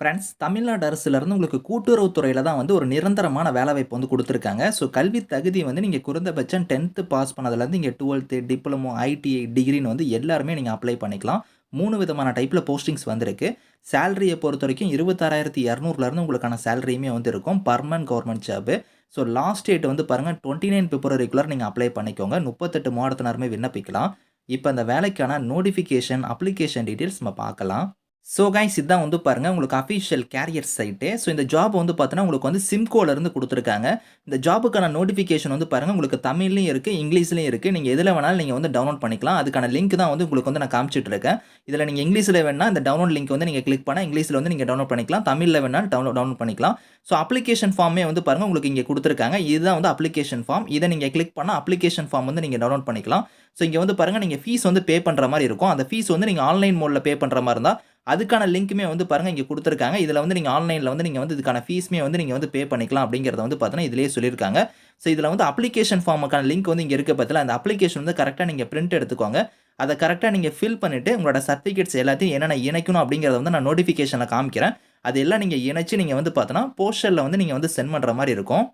Friends Tamil Nadu அரசுலேருந்து உங்களுக்கு கூட்டுறவுத்துறையில் தான் வந்து ஒரு நிரந்தரமான வேலைவாய்ப்பு வந்து கொடுத்துருக்காங்க. ஸோ கல்வி தகுதி வந்து நீங்கள் குறைந்தபட்சம் டென்த்து பாஸ் பண்ணதுலேருந்து இங்கே டுவெல்த்து டிப்ளமோ ஐடிஐ டிகிரின்னு வந்து எல்லாருமே நீங்கள் அப்ளை பண்ணிக்கலாம். மூணு விதமான டைப்பில் போஸ்டிங்ஸ் வந்திருக்கு. சேலரியை பொறுத்த வரைக்கும் இருபத்தாறாயிரத்தி இரநூறுலேருந்து உங்களுக்கான சேலரியுமே வந்து இருக்கும். Permanent government job so last date வந்து பாருங்கள் டுவெண்ட்டி நைன் பிப்ரவரிக்குள்ளே நீங்கள் அப்ளை பண்ணிக்கோங்க. முப்பத்தெட்டு மாவட்டத்தினருமே விண்ணப்பிக்கலாம். இப்போ அந்த வேலைக்கான நோட்டிஃபிகேஷன் அப்ளிகேஷன் டீட்டெயில்ஸ் நம்ம பார்க்கலாம். ஸோ கைஸ் இதான் வந்து பாருங்கள் உங்களுக்கு அஃபிஷியல் கேரியர் சைட்டு ஸோ இந்த ஜாப் வந்து பார்த்தீங்கன்னா உங்களுக்கு வந்து சிம்கோலேருந்து கொடுத்துருக்காங்க. இந்த ஜாபுக்கான நோட்டிஃபிகேஷன் வந்து பாருங்கள் உங்களுக்கு தமிழ்லையும் இருக்குது இங்கிலீஷ்லையும் இருக்குது நீங்கள் எதில் வேணாலும் நீங்கள் வந்து டவுன்லோட் பண்ணிக்கலாம். அதுக்கான லிங்க் தான் வந்து உங்களுக்கு வந்து நான் காமிச்சிட்ருக்கேன் இதில் நீங்கள் இங்கிலீஷில் வேணால் இந்த டவுன்லோட் லிங்க் வந்து நீங்கள் கிளிக் பண்ணால் இங்கிலீஷில் வந்து நீங்கள் டவுன்லோட் பண்ணிக்கலாம். தமிழில் வேணாலும் டவுன்லோட் டவுன்லோட் பண்ணிக்கலாம். ஸோ அப்ளிகேஷன் ஃபார்மே வந்து பாருங்கள் உங்களுக்கு இங்கே கொடுத்துருக்காங்க. இதுதான் வந்து அப்ளிகேஷன் ஃபார்ம் இதை நீங்கள் கிளிக் பண்ணால் அப்ளிகேஷன் ஃபார்ம் வந்து நீங்கள் டவுன்லோட் பண்ணிக்கலாம். ஸோ இங்கே வந்து பாருங்கள் நீங்கள் ஃபீஸ் வந்து பே பண்ணுற மாதிரி இருக்கும். அந்த ஃபீஸ் வந்து நீங்கள் ஆன்லைன் மோடில் பே பண்ணுற மாதிரி இருந்தால் அதுக்கான லிங்க்குமே வந்து பாருங்கள் இங்கே கொடுத்துருக்காங்க. இதில் வந்து நீங்கள் ஆன்லைனில் வந்து நீங்கள் வந்து இதுக்கான ஃபீஸுமே வந்து நீங்கள் வந்து பே பண்ணிக்கலாம் அப்படிங்கிறத வந்து பார்த்தீங்கன்னா இதிலே சொல்லியிருக்காங்க. ஸோ இதில் வந்து அப்ளிகேஷன் ஃபார்முக்கான லிங்க் வந்து இங்கே இருக்க பற்றில அந்த அப்ளிகேஷன் வந்து கரெக்டாக நீங்கள் பிரிண்ட் எடுத்துக்கோங்க. அதை கரெக்டாக நீங்கள் ஃபில் பண்ணிவிட்டு உங்களோட சர்டிஃபிகேட்ஸ் எல்லாத்தையும் என்னென்ன இணைக்கணும் அப்படிங்கிறத வந்து நான் நோட்டிஃபிகேஷனில் காமிக்கிறேன். அது எல்லாம் நீங்கள் இணைச்சு நீங்கள் வந்து பார்த்தோன்னா போஸ்டரில் வந்து நீங்கள் வந்து சென்ட் பண்ணுற மாதிரி இருக்கும்.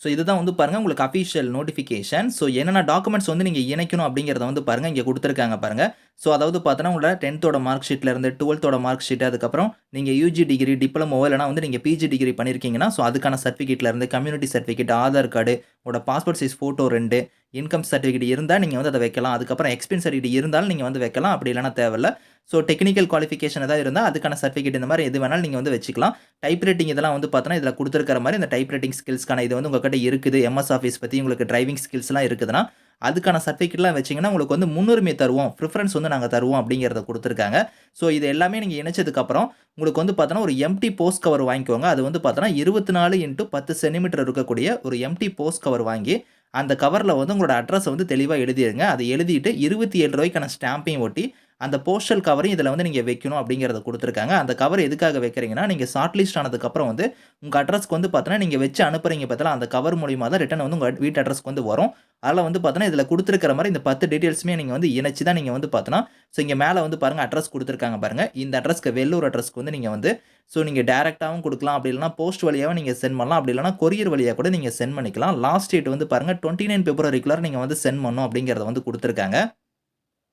ஸோ இதுதான் வந்து பாருங்கள் உங்களுக்கு அஃபிஷியல் நோட்டிஃபிகேஷன் ஸோ என்னென்ன டாக்குமெண்ட்ஸ் வந்து நீங்கள் இணைக்கணும் அப்படிங்கிறத வந்து பாருங்கள் இங்கே கொடுத்துருக்காங்க பாருங்கள் ஸோ அதாவது பார்த்தோன்னா உங்களோட டென்த்தோட மார்க் ஷீட்லேருந்து டுவெல்த்தோட மார்க் ஷீட் அதுக்கப்புறம் நீங்கள் யூஜி டிகிரி டிப்ளமோ இல்லைனா வந்து நீங்கள் பிஜி டிகிரி பண்ணியிருக்கீங்கன்னா ஸோ அதுக்கான சர்டிஃபிகேட்லேருந்து கம்யூனிட்டி சர்டிஃபிகேட் ஆதார் கார்டு உங்களோட பாஸ்போர்ட் சைஸ் ஃபோட்டோ ரெண்டு இன்கம் சர்டிஃபிகேட் இருந்தால் நீங்கள் வந்து அதை வைக்கலாம். அதுக்கப்புறம் எக்ஸ்பீரியன்ஸ் சர்டிஃபிகேட் இருந்தாலும் நீங்கள் வந்து வைக்கலாம். அப்படி இல்லைனா தேவையில்ல. ஸோ டெக்னிக்கல் குவாலிஃபிகேஷன் ஏதாவது இருந்தால் அதுக்கான சர்டிஃபிகேட் இந்த மாதிரி எது வேணாலும் நீங்கள் வந்து வச்சுக்கலாம். டைப் ரைட்டிங் இதெல்லாம் வந்து பார்த்தோன்னா இதில் கொடுத்துருக்கிற மாதிரி இந்த டைப் ரைட்டிங் ஸ்கில்ஸ்க்கான இது வந்து உங்கள்கிட்ட இருக்குது. எம்எஸ் ஆஃபீஸ் பற்றி உங்களுக்கு டிரைவிங் ஸ்கில்ஸ்லாம் இருக்குதுன்னா அதுக்கான சர்டிஃபிகேட்லாம் வச்சிங்கன்னா உங்களுக்கு வந்து முன்னுரிமை தருவோம். ப்ரிஃபரன்ஸ் வந்து நாங்கள் தருவோம் அப்படிங்கிறத கொடுத்துருக்காங்க. ஸோ இது எல்லாமே நீங்கள் இணைச்சதுக்கப்புறம் உங்களுக்கு வந்து பார்த்தோன்னா ஒரு எம்டி போஸ்ட் கவர் வாங்கிக்கோங்க. அது வந்து பார்த்தோன்னா இருபத்தி நாலு இன்ட்டு பத்து சென்டிமீட்டர் இருக்கக்கூடிய ஒரு எம்டி போஸ்ட் கவர் வாங்கி அந்த கவரில் வந்து உங்களோட அட்ரஸை வந்து தெளிவாக எழுதிடுங்க. அதை எழுதிட்டு இருபத்தி ஏழு ரூபாய்க்கான ஸ்டாம்பையும் ஒட்டி அந்த போஸ்டல் கவரையும் இதில் வந்து நீங்கள் வைக்கணும் அப்படிங்கிறத கொடுத்துருக்காங்க. அந்த கவர் எதுக்காக வைக்கிறீங்கன்னா நீங்கள் ஷார்ட் லிஸ்ட் ஆனதுக்கப்புறம் வந்து உங்கள் அட்ரஸ்க்கு வந்து பார்த்தீங்கன்னா நீங்கள் வச்சு அனுப்புறீங்க பார்த்தா அந்த கவர் மூலியமாக தான் ரிட்டன் வந்து உங்கள் வீட்டு அட்ரஸ்க்கு வந்து வரும். அதில் வந்து பார்த்தீங்கன்னா இதில் கொடுத்துருக்கிற மாதிரி இந்த பத்து டீட்டெயில்ஸுமே நீங்கள் வந்து இணைச்சி தான் நீங்கள் வந்து பார்த்தோன்னா ஸோ இங்கே மேலே வந்து பாருங்கள் அட்ரஸ் கொடுத்துருக்காங்க பாருங்கள் இந்த அட்ரஸ்க்கு வெள்ளூர் அட்ரஸ்க்கு வந்து நீங்கள் வந்து ஸோ நீங்கள் டேரெக்டாகவும் கொடுக்கலாம். அப்படி இல்லைனா போஸ்ட் வழியாகவும் நீங்கள் சென்ட் பண்ணலாம். அப்படி இல்லைனா கொரியர் வழியாக கூட நீங்கள் சென்ட் பண்ணிக்கலாம். லாஸ்ட் டேட் வந்து பாருங்கள் டுவெண்ட்டி நைன் பிப்ரவரிக்குள்ளார நீங்கள் வந்து சென்ட் பண்ணணும் அப்படிங்கிறத வந்து கொடுத்துருக்காங்க.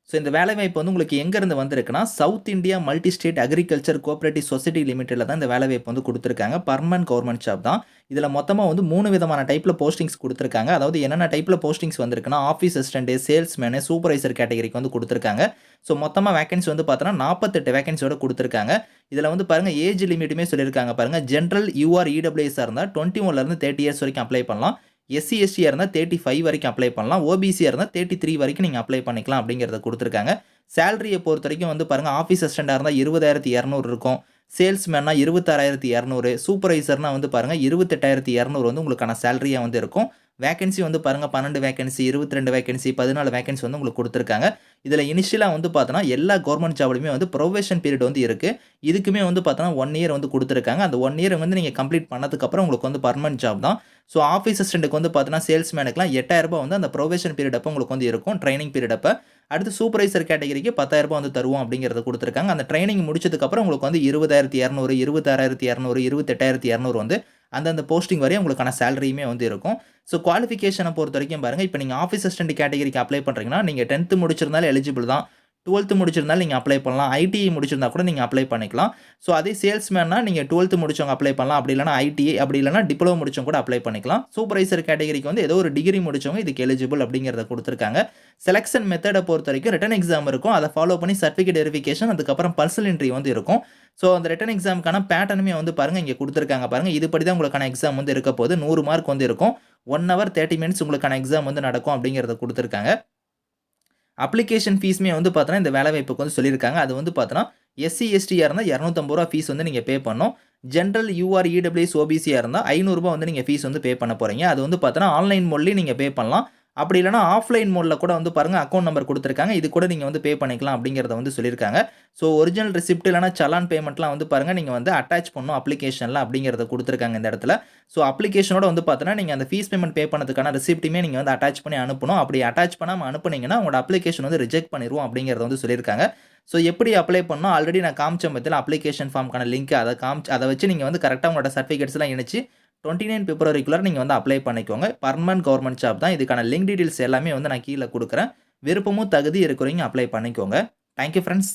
ஸோ இந்த வேலைவாய்ப்பு வந்து உங்களுக்கு எங்கேருந்து வந்திருக்குன்னா south India multi state agriculture cooperative society லிமிட்டடில் தான் இந்த வேலைவாய்ப்பு வந்து கொடுத்துருக்காங்க. பர்மனன்ட் கவர்மெண்ட் ஜாப் தான். இதில் மொத்தமாக வந்து மூணு விதமான டைப்பில் போஸ்டிங்ஸ் கொடுத்துருக்காங்க. அதாவது என்னென்ன டைப்பில் போஸ்டிங்ஸ் வந்திருக்குன்னா ஆஃபீஸ் அசிஸ்டண்ட்டு சேல்ஸ்மேனு சூப்பர்வைசர் கேட்டகரிக்கு வந்து கொடுத்துருக்காங்க. ஸோ மொத்தமாக வேகன்சி வந்து பார்த்தோன்னா நாற்பத்தெட்டு வேகன்சியோட கொடுத்துருக்காங்க. இதில் வந்து பாருங்கள் ஏஜ் லிமிட்டுமே சொல்லியிருக்காங்க பாருங்கள் ஜென்ரல் யூஆர் இடபிள்யூஎஸ்ஆர் இருந்தால் டுவெண்ட்டி ஒன்லேருந்து தேர்ட்டி இயர்ஸ் வரைக்கும் அப்ளை பண்ணலாம். எஸ்சி எஸ்டியாக இருந்தால் தேர்ட்டி ஃபைவ் வரைக்கும் அப்ளை பண்ணலாம். ஓபிசியாக இருந்தால் தேர்ட்டி த்ரீ வரைக்கும் நீங்கள் அப்ளை பண்ணிக்கலாம் அப்படிங்கிறத கொடுத்துருக்காங்க. சேலரியை பொறுத்த வரைக்கும் வந்து பாருங்கள் ஆஃபீஸ் அசிஸ்டண்டாக இருந்தால் இருபதாயிரத்தி இரநூறு இருக்கும். சேல்ஸ்மேன்னா இருபத்தாறாயிரத்தி இரநூறு. சூப்பர்வைசர்னால் வந்து பாருங்கள் இருபத்தெட்டாயிரத்தி இரநூறு வந்து உங்களுக்கான சேலரியாக வந்து இருக்கும். வேகன்சி வந்து பாருங்கள் பன்னெண்டு வேகன்சி இருபத்தி ரெண்டு வேகன்சி பதினாலு வேகன்சி வந்து உங்களுக்கு கொடுத்துருக்காங்க. இதில் இனிஷியலாக வந்து பார்த்தோன்னா எல்லா கவர்மெண்ட் ஜாப்லையுமே வந்து ப்ரொவேஷன் பீரியட் வந்து இருக்குது இதுக்குமே வந்து பார்த்தோன்னா ஒன் இயர் வந்து கொடுத்துருக்காங்க. அந்த ஒன் இயர் வந்து நீங்கள் கம்ப்ளீட் பண்ணதுக்கப்புறம் உங்களுக்கு வந்து பர்மனன்ட் ஜாப் தான். ஸோ ஆஃபீஸ் அசிஸ்டண்ட்டுக்கு வந்து பார்த்தீங்கன்னா சேல்ஸ்மேனுக்குலாம் எட்டாயிரரூபா வந்து அந்த ப்ரொவேஷன் பீரியட் அப்போ உங்களுக்கு வந்து இருக்கும். ட்ரைனிங் பீரியட் அப்போ. அடுத்து சூப்பர்வைசர் கேட்டகரிக்கு பத்தாயிரரூபா வந்து தருவோம் அப்படிங்கிறத கொடுத்துருக்காங்க. அந்த ட்ரைனிங் முடிச்சதுக்கப்புறம் உங்களுக்கு வந்து இருபதாயிரத்தி இரநூறு இருபத்தாறாயிரத்தி இரநூறு இருபத்தெட்டாயிரத்தி இரநூறு வந்து அந்தந்த போஸ்டிங் வரையும் உங்களுக்கான சேலரியுமே வந்து இருக்கும். ஸோ குவாலிஃபிகேஷனை பொறுத்த வரைக்கும் பாருங்கள் இப்போ நீங்கள் ஆஃபீஸ் அசிஸ்டன்ட் கேட்டகரிக்கு அப்ளை பண்ணுறீங்கன்னா நீங்கள் டென்த்து முடிச்சிருந்தாலும் எலிஜிபிள் தான். டுவெல்த்து முடிச்சிருந்தாலும் நீங்கள் அப்ளை பண்ணலாம். ஐடிஐ முடிச்சிருந்தா கூட நீங்கள் அப்ளை பண்ணிக்கலாம். ஸோ அதே சேல்ஸ்மேன்னா நீங்கள் டுவெல்த்து முடிச்சவங்க அப்ளை பண்ணலாம். அப்படி இல்லைனா ஐடிஐ அப்படி இல்லைனா டிப்ளமோ முடிச்சவங்க கூட அப்ளை பண்ணிக்கலாம். சூப்பர்வைசர் கேட்டகரிக்கு வந்து ஏதோ ஒரு டிகிரி முடிச்சவங்க இதுக்கு எலிஜிபிள் அப்படிங்கிறத கொடுத்துருக்காங்க. செலெக்ஷன் மெத்தடை பொறுத்த வரைக்கும் ரிட்டன் எக்ஸாம் இருக்கும். அதை ஃபாலோ பண்ணி சர்டிஃபிகேட் வெரிஃபிகேஷன் அதுக்கப்புறம் பர்சனல் இன்ட்ரி வந்து இருக்கும். ஸோ அந்த ரிட்டன் எக்ஸாமுக்கான பேட்டர்னுமே வந்து பாருங்கள் இங்கே கொடுத்துருக்காங்க பாருங்கள் இதுபடி தான் உங்களுக்கான எக்ஸாம் வந்து இருக்க போது நூறு மார்க் வந்து இருக்கும். ஒன் ஹவர் தேர்ட்டி மினிட்ஸ் உங்களுக்கான எக்ஸாம் வந்து நடக்கும் அப்படிங்கிறத கொடுத்துருக்காங்க. அப்ளிகேஷன் ஃபீஸுமே வந்து பார்த்தோன்னா இந்த வேலைவாய்ப்புக்கு வந்து சொல்லியிருக்காங்க. அது வந்து பார்த்தோன்னா எஸ்சி எஸ்டியாக இருந்தால் இரநூத்தம்பது ரூபா ஃபீஸ் வந்து நீங்கள் பே பண்ணணும். ஜென்ரல் யூஆர் இடபிள்யூஎஸ் ஓபிசியாக இருந்தால் ஐநூறுரூபா வந்து நீங்கள் ஃபீஸ் வந்து பே பண்ண போகிறீங்க அது வந்து பார்த்தோன்னா ஆன்லைன் மொழி நீங்கள் பே பண்ணலாம். அப்படி இல்லைனா ஆஃப்லைன் மோடில் கூட வந்து பாருங்கள் அக்கௌண்ட் நம்பர் கொடுத்துருக்காங்க. இது கூட நீங்கள் வந்து பே பண்ணிக்கலாம் அப்படிங்கிறத வந்து சொல்லியிருக்காங்க. ஸோ ஒரிஜினல் ரிசிப்ட் இல்லைனா சலான் பேமெண்ட்லாம் வந்து பாருங்கள் நீங்கள் வந்து அட்டாச் பண்ணணும் அப்ளிகேஷனில் அப்படிங்கிறத கொடுத்துருக்காங்க இந்த இடத்துல. ஸோ அப்ளிகேஷனோட வந்து பார்த்தீங்கன்னா நீங்கள் அந்த ஃபீஸ் பேமெண்ட் பே பண்ணதுக்கான ரிசிப்ட்டுமே நீங்கள் வந்து அட்டாச் பண்ணி அனுப்பணும். அப்படி அட்டாச் பண்ணாமல் அனுப்புனீங்கன்னா உங்களோட அப்ளிகேஷன் வந்து ரிஜெக்ட் பண்ணிடுவோம் அப்படிங்கிறத வந்து சொல்லியிருக்காங்க. ஸோ எப்படி அப்ளை பண்ணணும்? ஆல்ரெடி நான் காமிச்ச மத்தியில் அப்ளிகேஷன் ஃபார்ம்க்கான லிங்க் அதை காமிச்சு அதை வச்சு நீங்கள் வந்து கரெக்டாக உங்களோட சர்டிஃபிகேட்ஸ்லாம் இணைச்சு டுவெண்ட்டி நைன் பிப்ரவரிக்குள்ளே நீங்கள் வந்து அப்ளை பண்ணிக்கோங்க. பர்மனன்ட் கவர்மெண்ட் ஜாப் தான். இதுக்கான லிங்க் டீட்டெயில்ஸ் எல்லாமே வந்து நான் கீழே கொடுக்குறேன். விருப்பமும் தகுதி இருக்கிறவங்க அப்ளை பண்ணிக்கோங்க. Thank you friends